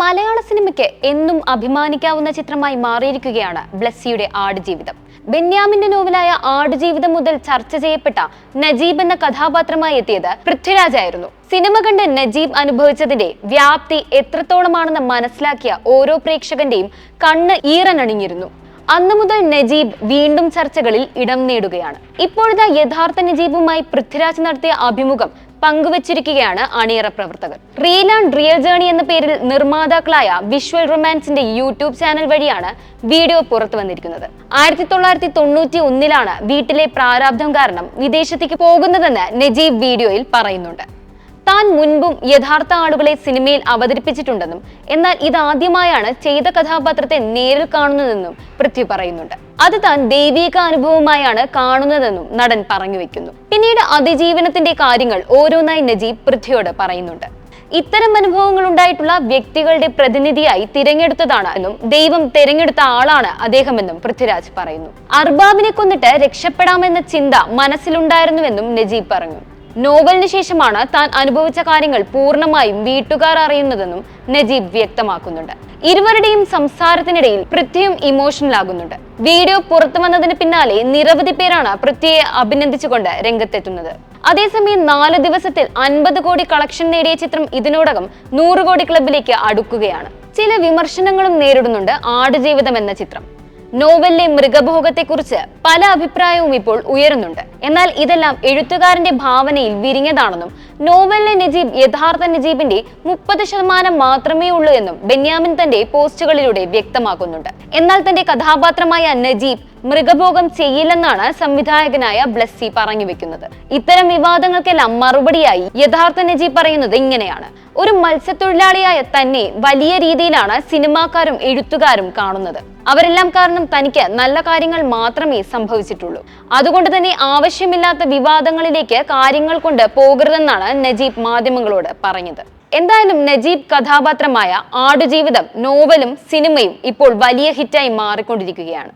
മലയാള സിനിമയ്ക്ക് എന്നും അഭിമാനിക്കാവുന്ന ചിത്രമായി മാറിയിരിക്കുകയാണ് ബ്ലസ്സിയുടെ ആടുജീവിതം. ബെന്യാമിന്റെ നോവലായ ആടുജീവിതം മുതൽ ചർച്ച ചെയ്യപ്പെട്ട നജീബ് എന്ന കഥാപാത്രമായി എത്തിയത് പൃഥ്വിരാജായിരുന്നു. സിനിമ കണ്ട് നജീബ് അനുഭവിച്ചതിന്റെ വ്യാപ്തി എത്രത്തോളമാണെന്ന് മനസ്സിലാക്കിയ ഓരോ പ്രേക്ഷകന്റെയും കണ്ണ് ഈറനണിഞ്ഞിരുന്നു. അന്നു മുതൽ നജീബ് വീണ്ടും ചർച്ചകളിൽ ഇടം നേടുകയാണ്. ഇപ്പോഴത്തെ യഥാർത്ഥ നജീബുമായി പൃഥ്വിരാജ് നടത്തിയ അഭിമുഖം പങ്കുവച്ചിരിക്കുകയാണ് അണിയറ പ്രവർത്തകർ. റിയൽ ആൻഡ് റിയൽ ജേണി എന്ന പേരിൽ നിർമ്മാതാക്കളായ വിഷ്വൽ റൊമാൻസിന്റെ യൂട്യൂബ് ചാനൽ വഴിയാണ് വീഡിയോ പുറത്തു വന്നിരിക്കുന്നത്. ആയിരത്തി തൊള്ളായിരത്തി തൊണ്ണൂറ്റി ഒന്നിലാണ് വീട്ടിലെ പ്രാരാബ്ധം കാരണം വിദേശത്തേക്ക് പോകുന്നതെന്ന് നജീബ് വീഡിയോയിൽ പറയുന്നുണ്ട്. താൻ മുൻപും യഥാർത്ഥ ആളുകളെ സിനിമയിൽ അവതരിപ്പിച്ചിട്ടുണ്ടെന്നും എന്നാൽ ഇതാദ്യമായാണ് ചെയ്ത കഥാപാത്രത്തെ നേരിൽ കാണുന്നതെന്നും പൃഥ്വി പറയുന്നുണ്ട്. അത് താൻ ദൈവിക അനുഭവമായാണ് കാണുന്നതെന്നും നടൻ പറഞ്ഞു വെക്കുന്നു. പിന്നീട് അതിജീവനത്തിന്റെ കാര്യങ്ങൾ ഓരോന്നായി നജീബ് പൃഥ്വിയോട് പറയുന്നുണ്ട്. ഇത്തരം അനുഭവങ്ങൾ ഉണ്ടായിട്ടുള്ള വ്യക്തികളുടെ പ്രതിനിധിയായി തിരഞ്ഞെടുത്തതാണ് എന്നും ദൈവം തിരഞ്ഞെടുത്ത ആളാണ് അദ്ദേഹമെന്നും പൃഥ്വിരാജ് പറയുന്നു. അർബാബിനെ കൊന്നിട്ട് രക്ഷപ്പെടാമെന്ന ചിന്ത മനസ്സിലുണ്ടായിരുന്നുവെന്നും നജീബ് പറഞ്ഞു. നോവലിന് ശേഷമാണ് താൻ അനുഭവിച്ച കാര്യങ്ങൾ പൂർണമായും വീട്ടുകാർ അറിയുന്നതെന്നും നജീബ് വ്യക്തമാക്കുന്നുണ്ട്. ഇരുവരുടെയും സംസാരത്തിനിടയിൽ പൃഥ്വിയും ഇമോഷണൽ ആകുന്നുണ്ട്. വീഡിയോ പുറത്തു വന്നതിന് പിന്നാലെ നിരവധി പേരാണ് പൃഥ്വിയെ അഭിനന്ദിച്ചുകൊണ്ട് രംഗത്തെത്തുന്നത്. അതേസമയം നാല് ദിവസത്തിൽ അൻപത് കോടി കളക്ഷൻ നേടിയ ചിത്രം ഇതിനോടകം നൂറ് കോടി ക്ലബിലേക്ക് അടുക്കുകയാണ്. ചില വിമർശനങ്ങളും നേരിടുന്നുണ്ട് ആടുജീവിതം എന്ന ചിത്രം. നോവലിലെ മൃഗഭോഗത്തെക്കുറിച്ച് പല അഭിപ്രായവും ഇപ്പോൾ ഉയരുന്നുണ്ട്. എന്നാൽ ഇതെല്ലാം എഴുത്തുകാരന്റെ ഭാവനയിൽ വിരിഞ്ഞതാണെന്നും നോവലിലെ നജീബ് യഥാർത്ഥ നജീബിന്റെ മുപ്പത് ശതമാനം മാത്രമേ ഉള്ളൂ എന്നും ബെന്യാമിൻ തന്റെ പോസ്റ്റുകളിലൂടെ വ്യക്തമാക്കുന്നുണ്ട്. എന്നാൽ തന്റെ കഥാപാത്രമായ നജീബ് മൃഗഭോഗം ചെയ്യില്ലെന്നാണ് സംവിധായകനായ ബ്ലസ്സി പറഞ്ഞു വെക്കുന്നത്. ഇത്തരം വിവാദങ്ങൾക്കെല്ലാം മറുപടിയായി യഥാർത്ഥ നജീബ് പറയുന്നത് ഇങ്ങനെയാണ്. ഒരു മത്സ്യത്തൊഴിലാളിയായ തന്നെ വലിയ രീതിയിലാണ് സിനിമാക്കാരും എഴുത്തുകാരും കാണുന്നത്. അവരെല്ലാം കാരണം തനിക്ക് നല്ല കാര്യങ്ങൾ മാത്രമേ സംഭവിച്ചിട്ടുള്ളൂ. അതുകൊണ്ട് തന്നെ ആവശ്യമില്ലാത്ത വിവാദങ്ങളിലേക്ക് കാര്യങ്ങൾ കൊണ്ട് പോകരുതെന്നാണ് നജീബ് മാധ്യമങ്ങളോട് പറഞ്ഞത്. എന്തായാലും നജീബ് കഥാപാത്രമായ ആടുജീവിതം നോവലും സിനിമയും ഇപ്പോൾ വലിയ ഹിറ്റായി മാറിക്കൊണ്ടിരിക്കുകയാണ്.